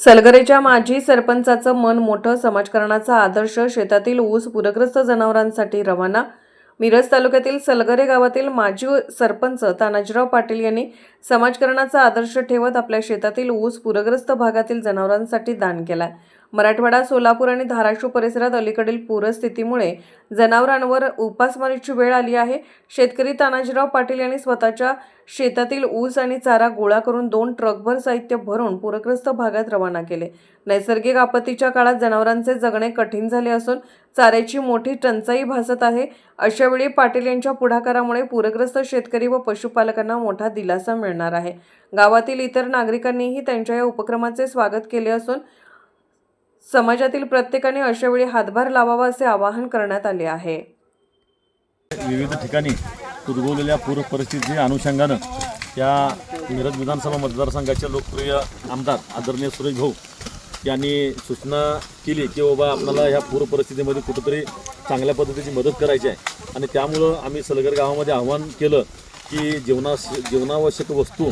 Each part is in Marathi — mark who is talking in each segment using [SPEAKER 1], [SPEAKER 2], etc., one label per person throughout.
[SPEAKER 1] सलगरेच्या माजी सरपंचाचं मन मोठं समाजकारणाचा आदर्श शेतातील ऊस पूरग्रस्त जनावरांसाठी रवाना. मिरज तालुक्यातील सलगरे गावातील माजी सरपंच तानाजीराव पाटील यांनी समाजकारणाचा आदर्श ठेवत आपल्या शेतातील ऊस पूरग्रस्त भागातील जनावरांसाठी दान केला मराठवाडा सोलापूर आणि धाराशिव परिसरात अलीकडील पूरस्थितीमुळे जनावरांवर उपासमारीची वेळ आली आहे. शेतकरी तानाजीराव पाटील यांनी स्वतःच्या शेतातील ऊस आणि चारा गोळा करून दोन ट्रकभर साहित्य भरून पूरग्रस्त भागात रवाना केले. नैसर्गिक आपत्तीच्या काळात जनावरांचे जगणे कठीण झाले असून चाऱ्याची मोठी टंचाई भासत आहे. अशावेळी पाटील यांच्या पुढाकारामुळे पूरग्रस्त शेतकरी व पशुपालकांना मोठा दिलासा मिळणार आहे. गावातील इतर नागरिकांनीही त्यांच्या या उपक्रमाचे स्वागत केले असून समाजातील प्रत्येकाने अशावेळी हातभार लावावा असे आवाहन करण्यात आले आहे.
[SPEAKER 2] विविध ठिकाणी उद्भवलेल्या पूर परिस्थितीच्या अनुषंगानं या मिरज विधानसभा मतदारसंघाचे लोकप्रिय आमदार आदरणीय सुरेश भाऊ यांनी सूचना केली की बाबा आपल्याला ह्या पूर परिस्थितीमध्ये कुठंतरी चांगल्या पद्धतीची मदत करायची आहे. आणि त्यामुळं आम्ही सलगर गावामध्ये आव्हान केलं की जीवनास जीवनावश्यक वस्तू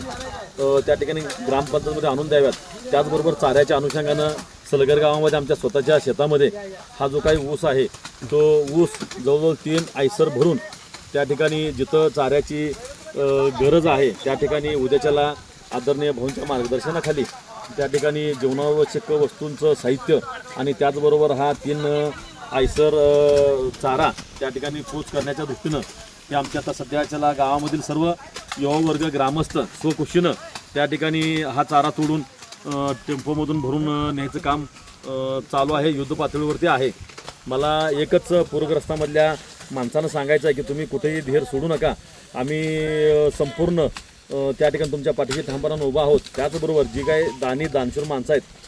[SPEAKER 2] त्या ठिकाणी ग्रामपंचायतमध्ये आणून द्याव्यात. त्याचबरोबर चाऱ्याच्या अनुषंगानं सलगर गावामध्ये आमच्या स्वतःच्या शेतामध्ये हा जो काही ऊस आहे तो ऊस जवळजवळ तीन आयसर भरून त्या ठिकाणी जिथं चाऱ्याची गरज आहे त्या ठिकाणी उद्याच्याला आदरणीय भाऊंच्या मार्गदर्शनाखाली त्या ठिकाणी जीवनावश्यक वस्तूंचं साहित्य आणि त्याचबरोबर हा तीन आयसर चारा त्या ठिकाणी पूज करण्याच्या दृष्टीनं हे आमच्या आता सध्याच्याला गावामधील सर्व युवावर्ग ग्रामस्थ स्वखुशीनं त्या ठिकाणी हा चारा तोडून टेम्पोमधून भरून न्यायचं काम चालू आहे युद्ध पातळीवरती आहे. मला एकच पूरग्रस्तामधल्या माणसानं सांगायचं आहे की तुम्ही कुठेही धीर सोडू नका. आम्ही संपूर्ण त्या ठिकाणी तुमच्या पाठीशी ठामपणानं उभा आहोत. त्याचबरोबर जी काही दानी दानशूर माणसं आहेत